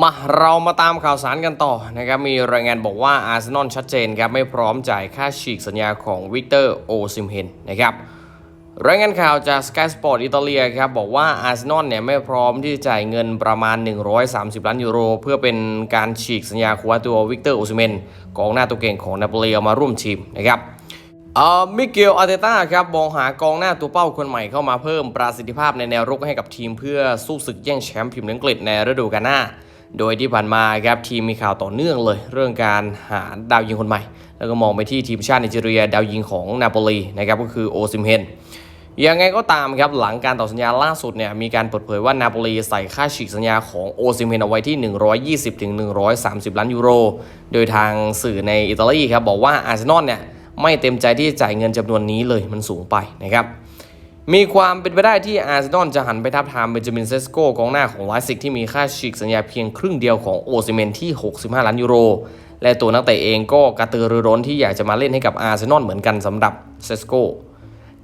มาเรามาตามข่าวสารกันต่อนะครับมีรายงานบอกว่าอาร์เซนอลชัดเจนครับไม่พร้อมจ่ายค่าฉีกสัญญาของวิกเตอร์โอซิมเฮนนะครับรายงานข่าวจาก Sky Sport อิตาเลียครับบอกว่าอาร์เซนอลเนี่ยไม่พร้อมที่จะจ่ายเงินประมาณ 130 ล้านยูโร เพื่อเป็นการฉีกสัญญาคว้าตัววิกเตอร์โอซิเมนกองหน้าตัวเก่งของนาโปลีมาร่วมทีมนะครับเอ่อมิเกลอาร์เตต้าครับมองหากองหน้าตัวเป้าคนใหม่เข้ามาเพิ่มประสิทธิภาพในแนวรุกให้กับทีมเพื่อสู้ศึกแย่งแชมป์พรีเมียร์อังกฤษในฤดูกาลหน้า โดยที่ผ่านมาครับทีมมีข่าวต่อเนื่องเลย เรื่องการหาดาวยิงคนใหม่ แล้วก็มองไปที่ทีมชาติไนจีเรีย ดาวยิงของนาโปลีนะครับก็คือโอซิมเฮนยังไงก็ตามครับหลังการต่อสัญญาล่าสุดเนี่ยมีการเปิดเผยว่านาโปลีใส่ค่าฉีกสัญญาของโอซิมเฮนเอาไว้ที่ 120ถึง130 ล้านยูโร โดยทางสื่อในอิตาลีครับบอกว่าอาร์เซนอลเนี่ยไม่เต็มใจที่จะจ่ายเงินจำนวนนี้เลยมันสูงไปนะครับ มีความเป็นไปได้ที่อาร์เซนอลจะหันไปทับทามเบนจามินเซสโกกองหน้าของไลซิกที่มีค่าฉีกสัญญาเพียงครึ่งเดียวของโอซิเมนที่ 65 ล้านยูโร และตัวนักเตะเองก็กระตือรือร้นที่อยากจะมาเล่นให้กับอาร์เซนอลเหมือนกันสำหรับเซสโก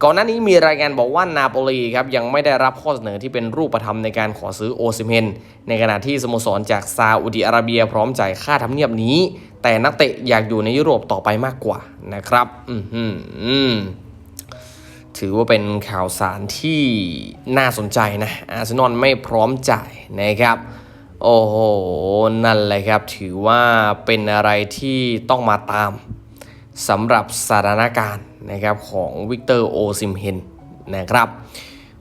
ก่อนหน้านี้มีรายงานบอกว่านาโปลีครับยังไม่ได้รับข้อเสนอที่เป็นรูปธรรมในการขอซื้อโอซิเมน ในขณะที่สโมสรจากซาอุดิอาระเบียพร้อมจ่ายค่าทำเนียบนี้ แต่นักเตะอยากอยู่ในยุโรปต่อไปมากกว่านะครับ อือหือ ถือว่าเป็นข่าวสารที่น่าสนใจนะอาร์เซนอลไม่พร้อมจ่ายนะครับ โอ้โห นั่นแหละครับ ถือว่าเป็นอะไรที่ต้องมาตามสำหรับสถานการณ์นะครับของวิกเตอร์โอซิมเฮนนะครับ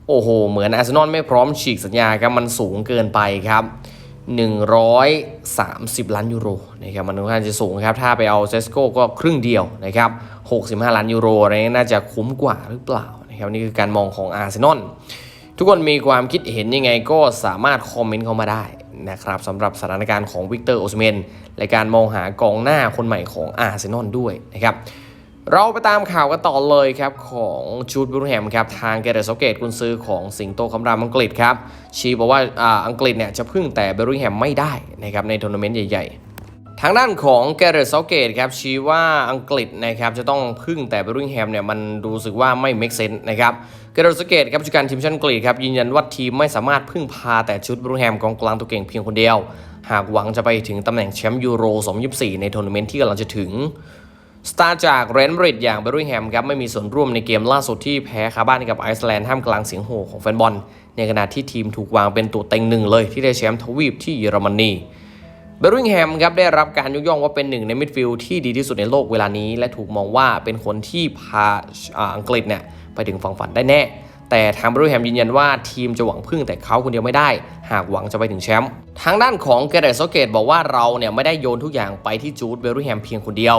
โอ้โห เหมือนอาร์เซนอลไม่พร้อมฉีกสัญญาครับมันสูงเกินไปครับ 130 ล้านยูโรนะครับมันค่อนข้างจะสูงครับถ้าไปเอาเซสโก้ก็ครึ่งเดียวนะครับ65 ล้านยูโรอะไรนี้น่าจะคุ้มกว่าหรือเปล่านะครับนี่คือการมองของอาร์เซนอลทุกคนมีความคิดเห็นยังไงก็สามารถคอมเมนต์เข้ามาได้นะครับสำหรับสถานการณ์ของวิกเตอร์โอสเมนและการมองหากองหน้าคนใหม่ของอาร์เซนอลด้วยนะครับ เราไปตามข่าวกันต่อเลยครับ ของจูดบรูแฮมครับ ทางแกเรตเซาเกตกุนซื้อของสิงโตคำรามอังกฤษครับ ชี้บอกว่าอ่าอังกฤษเนี่ยจะพึ่งแต่บอร์ริงแฮมไม่ได้นะครับในทัวร์นาเมนต์ใหญ่ๆ ทางด้านของแกเรตเซาเกตครับชี้ว่าอังกฤษนะครับจะต้องพึ่งแต่บอร์ริงแฮมเนี่ยมันรู้สึกว่าไม่ make sense นะครับแกเรตเซาเกตครับผู้จัดการทีมชาติอังกฤษครับยืนยันว่าทีมไม่สามารถพึ่งพาแต่ชุดบรูแฮมกองกลางตัวเก่งเพียงคนเดียว หากหวังจะไปถึงตำแหน่งแชมป์ยูโร 2024 ในทัวร์นาเมนต์ที่กำลังจะถึง สตาร์จากเรนบริดอย่างเบรุ่งแฮมครับไม่มีส่วนร่วมในเกมล่าสุดที่แพ้คาบ้านกับไอซ์แลนด์ท่ามกลางเสียงโห่ของแฟนบอล ในขณะที่ทีมถูกวางเป็นตัวเต็งหนึ่งเลยที่ได้แชมป์ทวีปที่เยอรมนีเบรุ่งแฮมครับได้รับการยกย่องว่าเป็นหนึ่งในมิดฟิลด์ที่ดีที่สุดในโลกเวลานี้ และถูกมองว่าเป็นคนที่พาอังกฤษเนี่ยไปถึงฝั่งฝันได้แน่ แต่ทางบร์ริงแฮมยืนยันว่าทีมจะหวังพึ่งแต่เขาคนเดียวไม่ได้ หากหวังจะไปถึงแชมป์ทางด้านของแกเรตโซเกตบอกว่าเราเนี่ยไม่ได้โยนทุกอย่างไปที่จูดเบร์ริงแฮมเพียงคนเดียว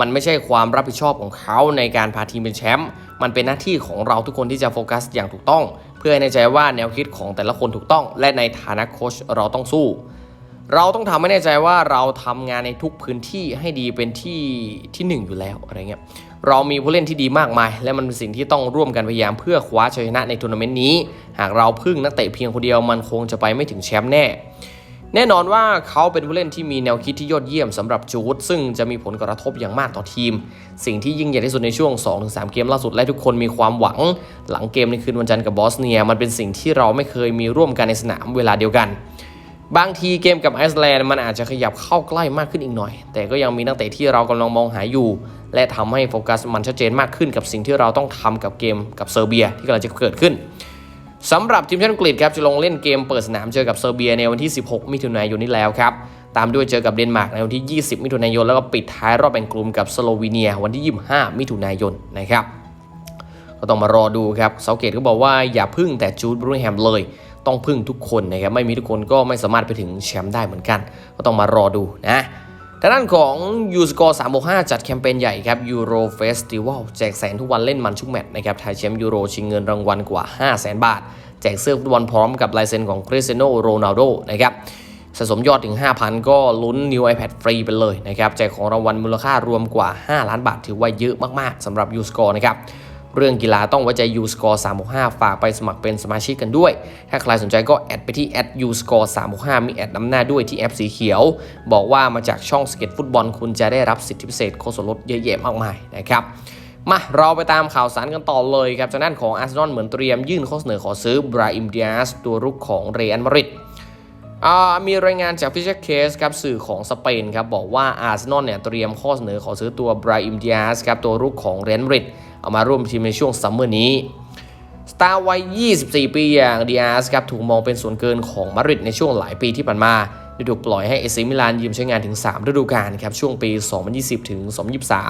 มันไม่ใช่ความรับผิดชอบของเขาในการพาทีมเป็นแชมป์มันเป็นหน้าที่ของเราทุกคนที่จะโฟกัสอย่างถูกต้อง เพื่อให้แน่ใจว่าแนวคิดของแต่ละคนถูกต้อง และในฐานะโค้ชเราต้องสู้เราต้องทำให้แน่ใจว่าเราทำงานในทุกพื้นที่ให้ดีเป็นที่ที่หนึ่งอยู่แล้วอะไรเงี้ย เรามีผู้เล่นที่ดีมากมาย และมันเป็นสิ่งที่ต้องร่วมกันพยายามเพื่อคว้าชัยชนะในทัวร์นาเมนต์นี้ หากเราพึ่งนักเตะเพียงคนเดียวมันคงจะไปไม่ถึงแชมป์แน่ แน่นอนว่าเขาเป็นผู้เล่นที่มีแนวคิดที่ยอดเยี่ยมสำหรับจูดซึ่งจะมีผลกระทบอย่างมากต่อทีม สิ่งที่ยิ่งใหญ่ที่สุดในช่วง 2-3 เกมล่าสุดและทุกคนมีความหวัง หลังเกมในคืนวันจันทร์กับบอสเนีย มันเป็นสิ่งที่เราไม่เคยมีร่วมกันในสนามเวลาเดียวกัน บางทีเกมกับไอซ์แลนด์มันอาจจะขยับเข้าใกล้มากขึ้นอีกหน่อย แต่ก็ยังมีนักเตะที่เรากำลังมองหาอยู่ และทำให้โฟกัสมันชัดเจนมากขึ้นกับสิ่งที่เราต้องทำกับเกมกับเซอร์เบียที่กำลังจะเกิดขึ้นสำหรับทีมชาติอังกฤษครับจะลงเล่นเกมเปิดสนามเจอกับเซอร์เบียในวันที่ 16 มิถุนายนนี้แล้วครับตามด้วยเจอกับเดนมาร์กในวันที่ 20 มิถุนายน แล้วก็ปิดท้ายรอบแบ่งกลุ่มกับสโลวีเนียวันที่ 25 มิถุนายนนะครับก็ต้องมารอดูครับเซาเกตก็บอกว่าอย่าพึ่งแต่จูดบรูแฮมเลย ต้องพึ่งทุกคนนะครับไม่มีทุกคนก็ไม่สามารถไปถึงแชมป์ได้เหมือนกัน ก็ต้องมารอดูนะทางด้านของยูสกอร์365 จัดแคมเปญใหญ่ครับยูโรเฟสติวัลแจกแสนทุกวันเล่นมันชุกแมตช์นะครับไทยแชมป์ยูโรชิงเงินรางวัลกว่า 5 0 0 0 0 0 บาท แจกเสื้อฟุตบอลพร้อมกับลายเซ็นของคริสเตียโนโรนัลโดนะครับสะสมยอดถึง 5,000 ก็ลุ้น New iPad ฟรีไปเลยนะครับแจกของรางวัลมูลค่ารวมกว่า 5 ล้านบาทถือว่าเยอะมากๆสำหรับ u s c o r e นะครับ เรื่องกีฬาต้องไว้ใจ u s c o r e 365 ฝากไปสมัครเป็นสมาชิกกันด้วย ถ้าใครสนใจก็แอดไปที่ u s c o r e 365มีแอดนำหน้าด้วยที่แอปสีเขียว บอกว่ามาจากช่องสเก็ตฟุตบอลคุณจะได้รับสิทธิพิเศษโค้ดส่วนลดเยอะแยะมากมายนะครับมาเราไปตามข่าวสารกันต่อเลยครับจากด้นของอาร์เซนอลเหมือนเตรียมยื่นข้อเสนอขอซื้อบราอิมเดียสตัวรุกของเรอัลมาริดมีรายงานจากฟิชเชอร์เคสครับสื่อของสเปนครับบอกว่าอาร์เซนอลเนี่ยเตรียมข้อเสนอขอซื้อตัวบราอิมดิอาสครับตัวรุกของเรอันบริด เอามาร่วมทีมในช่วงซัมเมอร์นี้สตาร์วัย 24 ปีอย่างดิอาสครับถูกมองเป็นส่วนเกินของมาดริดในช่วงหลายปีที่ผ่านมาได้ถูกปล่อยให้เอซิมิลานยืมใช้งานถึง 3 ฤดูกาลครับช่วงปี 2020 ถึง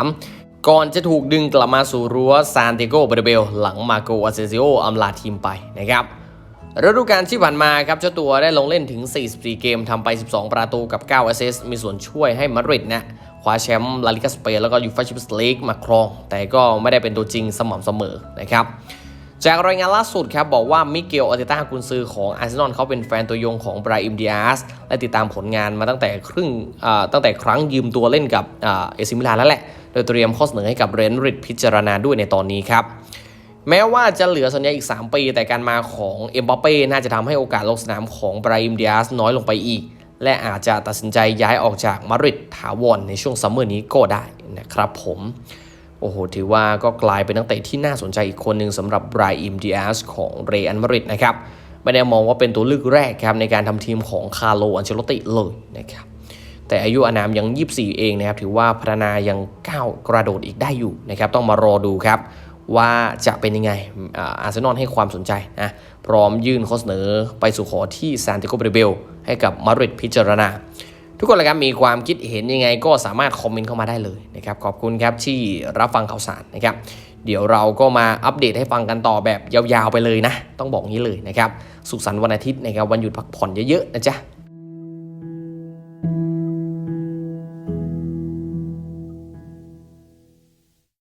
2023 ก่อนจะถูกดึงกลับมาสู่รั้วซานเตโกเบเบล หลังมาโกอาเซซิโออำลาทีมไปนะครับฤดูกาลที่ผ่านมาครับเจ้าตัวได้ลงเล่นถึง 44 เกมทำไป 12 ประตูกับ 9 แอสซิสต์มีส่วนช่วยให้มาดริดนะ ว้าแชมป์ลาลิกาสเปนแล้วก็ยูฟ่าแชมเปี้ยนส์ลีกมาครอง แต่ก็ไม่ได้เป็นตัวจริงสม่ำเสมอนะครับจากรายงานล่าสุดครับบอกว่ามิเกลอาร์เตต้ากุนซือของอาร์เซนอลเขาเป็นแฟนตัวยงของบราอิมดิอาสและติดตามผลงานมาตั้งแต่ครึ่งตั้งแต่ครั้งยืมตัวเล่นกับเอซิมิลานแล้วแหละ โดยเตรียมข้อเสนอให้กับเรนริดพิจารณาด้วยในตอนนี้ครับ แม้ว่าจะเหลือสัญญาอีก 3 ปี แต่การมาของเอ็มบัปเป้น่าจะทำให้โอกาสลงสนามของบราอิมดิอาสน้อยลงไปอีก และอาจจะตัดสินใจย้ายออกจากมาดริดถาวรในช่วงซัมเมอร์นี้ก็ได้นะครับผมโอ้โห ถือว่าก็กลายเป็นนักเตะที่น่าสนใจอีกคนหนึ่งสำหรับบราอิมดิอาสของเรอัลมาดริดนะครับ ไม่ได้มองว่าเป็นตัวเลือกแรกครับในการทำทีมของคาร์โลอันเชลติเลยนะครับ แต่อายุอานามยัง 24 เองนะครับ ถือว่าพัฒนายังก้าวกระโดดอีกได้อยู่นะครับ ต้องมารอดูครับว่าจะเป็นยังไงอาอาร์เซนอลให้ความสนใจนะ พร้อมยื่นข้อเสนอไปสู่ขอที่ซานติโกเบรเบล ให้กับมาริดพิจารณา ทุกคนเลยครับมีความคิดเห็นยังไงก็สามารถคอมเมนต์เข้ามาได้เลยนะครับขอบคุณครับที่รับฟังข่าวสารนะครับ เดี๋ยวเราก็มาอัปเดตให้ฟังกันต่อแบบยาวๆไปเลยนะ ต้องบอกงี้เลยนะครับสุขสันต์วันอาทิตย์นะครับวันหยุดพักผ่อนเยอะๆนะจ๊ะ